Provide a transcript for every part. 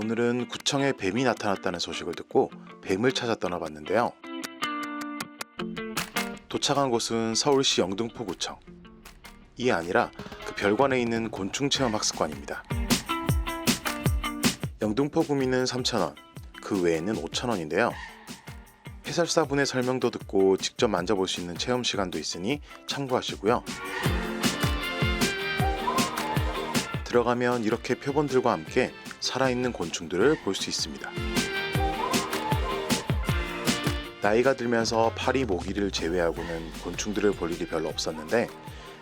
오늘은 구청에 뱀이 나타났다는 소식을 듣고 뱀을 찾아 떠나봤는데요. 도착한 곳은 서울시 영등포구청. 이 아니라 그 별관에 있는 곤충 체험 학습관입니다. 영등포 구민은 3,000원, 그 외에는 5,000원인데요. 해설사분의 설명도 듣고 직접 만져볼 수 있는 체험 시간도 있으니 참고하시고요. 들어가면 이렇게 표본들과 함께 살아있는 곤충들을 볼 수 있습니다. 나이가 들면서 파리 모기를 제외하고는 곤충들을 볼 일이 별로 없었는데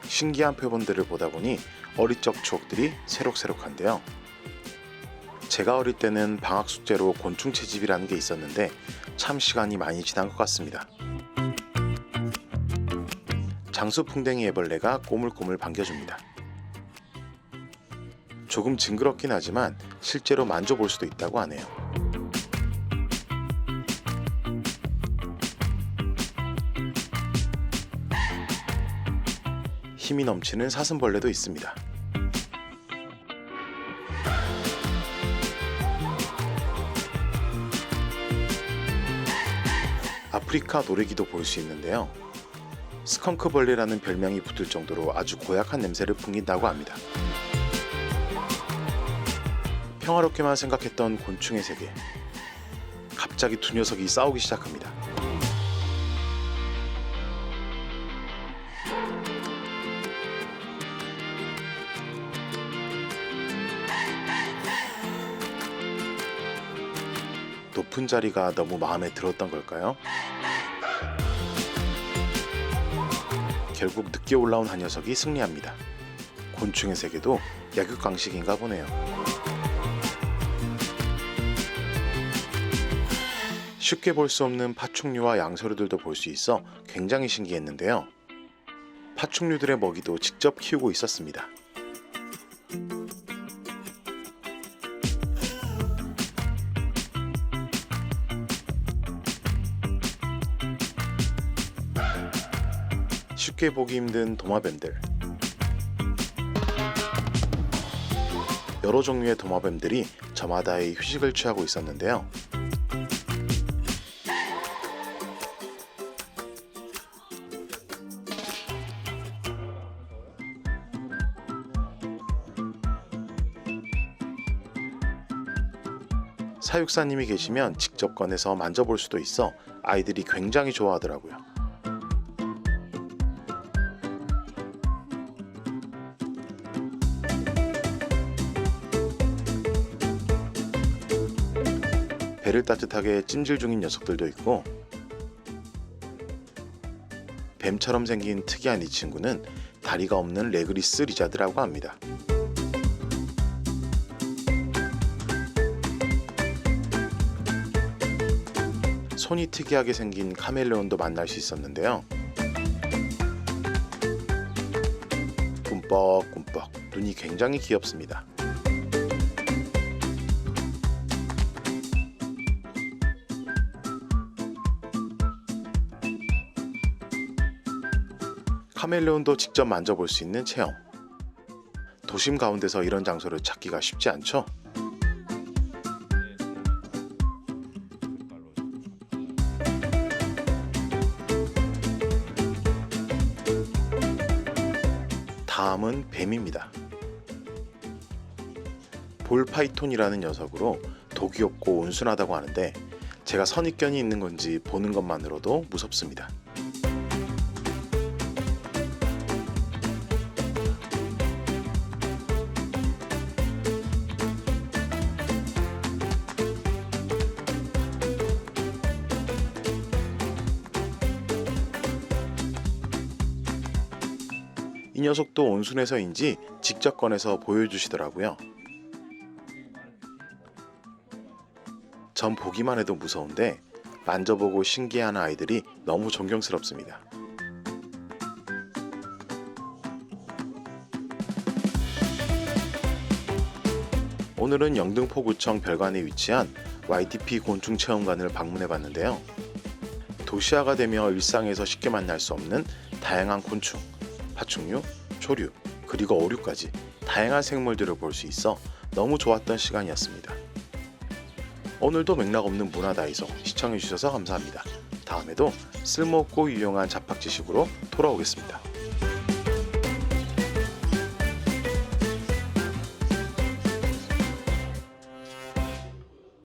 신기한 표본들을 보다 보니 어릴 적 추억들이 새록새록한데요. 제가 어릴 때는 방학 숙제로 곤충 채집이라는 게 있었는데 참 시간이 많이 지난 것 같습니다. 장수풍뎅이 애벌레가 꼬물꼬물 반겨줍니다. 조금 징그럽긴 하지만 실제로 만져볼 수도 있다고 하네요. 힘이 넘치는 사슴벌레도 있습니다. 아프리카 노래기도 볼 수 있는데요. 스컹크벌레라는 별명이 붙을 정도로 아주 고약한 냄새를 풍긴다고 합니다. 평화롭게만 생각했던 곤충의 세계. 갑자기 두 녀석이 싸우기 시작합니다. 높은 자리가 너무 마음에 들었던 걸까요? 결국 늦게 올라온 한 녀석이 승리합니다. 곤충의 세계도 약육강식인가 보네요. 쉽게 볼 수 없는 파충류와 양서류들도 볼 수 있어 굉장히 신기했는데요. 파충류들의 먹이도 직접 키우고 있었습니다. 쉽게 보기 힘든 도마뱀들. 여러 종류의 도마뱀들이 저마다의 휴식을 취하고 있었는데요. 사육사님이 계시면 직접 꺼내서 만져볼 수도 있어 아이들이 굉장히 좋아하더라고요. 배를 따뜻하게 찜질 중인 녀석들도 있고 뱀처럼 생긴 특이한 이 친구는 다리가 없는 레그리스 리자드라고 합니다. 손이 특이하게 생긴 카멜레온도 만날 수 있었는데요. 꿈뻑꿈뻑 눈이 굉장히 귀엽습니다. 카멜레온도 직접 만져볼 수 있는 체험. 도심 가운데서 이런 장소를 찾기가 쉽지 않죠? 다음은 뱀입니다. 볼파이톤이라는 녀석으로 독이 없고 온순하다고 하는데 제가 선입견이 있는 건지 보는 것만으로도 무섭습니다. 이 녀석도 온순해서인지 직접 꺼내서 보여주시더라고요. 전 보기만 해도 무서운데 만져보고 신기한 아이들이 너무 존경스럽습니다. 오늘은 영등포구청 별관에 위치한 YTP 곤충 체험관을 방문해 봤는데요. 도시화가 되며 일상에서 쉽게 만날 수 없는 다양한 곤충, 파충류, 조류, 그리고 어류까지 다양한 생물들을 볼 수 있어 너무 좋았던 시간이었습니다. 오늘도 맥락 없는 문화다이소 시청해주셔서 감사합니다. 다음에도 쓸모없고 유용한 잡학 지식으로 돌아오겠습니다.